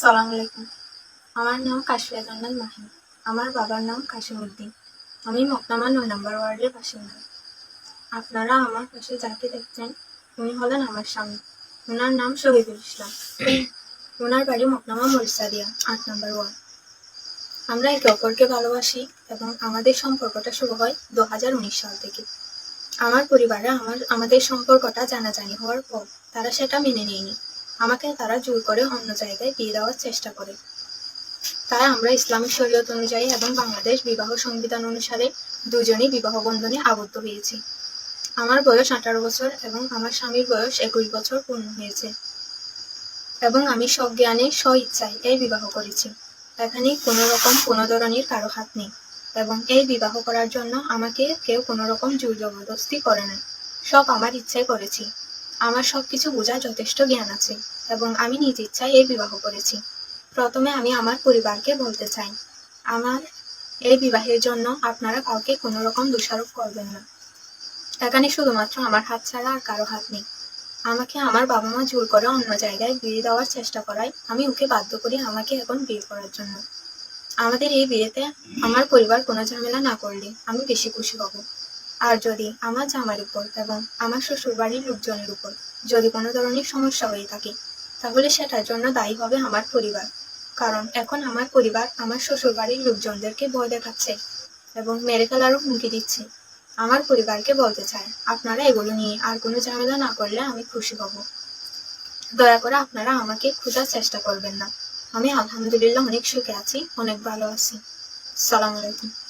সালাম আলাইকুম। আমার নাম কাশিয়া জান্নাত মাহি আমার বাবার নাম কাশিমউদ্দিন আমি মকনামা নয় নম্বর ওয়ার্ডের বাসিন্দা। আপনারা আমার পাশে যাকে দেখছেন, উনি হলেন আমার স্বামী। ওনার নাম শহীদুল ইসলাম। ওনার বাড়ি মকনামা মরিসাদিয়া, আট নম্বর ওয়ার্ড। আমরা একে অপরকে ভালোবাসি এবং আমাদের সম্পর্কটা শুরু হয় দু হাজার উনিশ সাল থেকে। আমার পরিবারে আমার, আমাদের সম্পর্কটা জানাজানি হওয়ার পর, তারা সেটা মেনে নেয়নি। আমাকে তারা জোর করে অন্য জায়গায় বিয়ে দেওয়ার চেষ্টা করে। তাই আমরা ইসলামিক শরীয়ত অনুযায়ী এবং বাংলাদেশ বিবাহ সংবিধান অনুসারে দুজনই বিবাহ বন্ধনে আবদ্ধ হয়েছি। আমার বয়স আঠারো বছর এবং আমার স্বামীর বয়স একুশ বছর পূর্ণ হয়েছে। এবং আমি সজ্ঞানে স্ব ইচ্ছায় এই বিবাহ করেছি। এখানে কোনো রকম কোনো ধরনের কারও হাত নেই। এবং এই বিবাহ করার জন্য আমাকে কেউ কোনো রকম জোর জবরদস্তি করে না। সব আমার ইচ্ছায় করেছি। আমার সবকিছু বোঝার যথেষ্ট জ্ঞান আছে এবং আমি নিজ ইচ্ছায় এই বিবাহ করেছি। প্রথমে আমি আমার পরিবারকে বলতে চাই। আমার এই বিবাহের জন্য আপনারা কাউকে কোনো রকম দোষারোপ করবেন না। এখানে শুধুমাত্র আমার হাত ছাড়া আর কারও হাত নেই। আমাকে আমার বাবা মা জোর করে অন্য জায়গায় বিয়ে দেওয়ার চেষ্টা করায় আমি ওকে বাধ্য করি আমাকে এখন বিয়ে করার জন্য। আমাদের এই বিয়েতে আমার পরিবার কোনো ঝামেলা না করলে আমি বেশি খুশি হব। আর যদি আমার জামার উপর এবং আমার শ্বশুর বাড়ির লোকজনের উপর যদি কোনো ধরনের সমস্যা হয়ে থাকে, তাহলে সেটার জন্য দায়ী হবে আমার পরিবার। কারণ এখন আমার পরিবার আমার শ্বশুর বাড়ির লোকজনদেরকে ভয় দেখাচ্ছে এবং মেরে ফেলারও হুমকি দিচ্ছে। আমার পরিবারকে বলতে চায়, আপনারা এগুলো নিয়ে আর কোনো ঝামেলা না করলে আমি খুশি হব। দয়া করে আপনারা আমাকে খোঁজার চেষ্টা করবেন না। আমি আলহামদুলিল্লাহ অনেক সুখে আছি, অনেক ভালো আছি। সালাম আলাইকুম।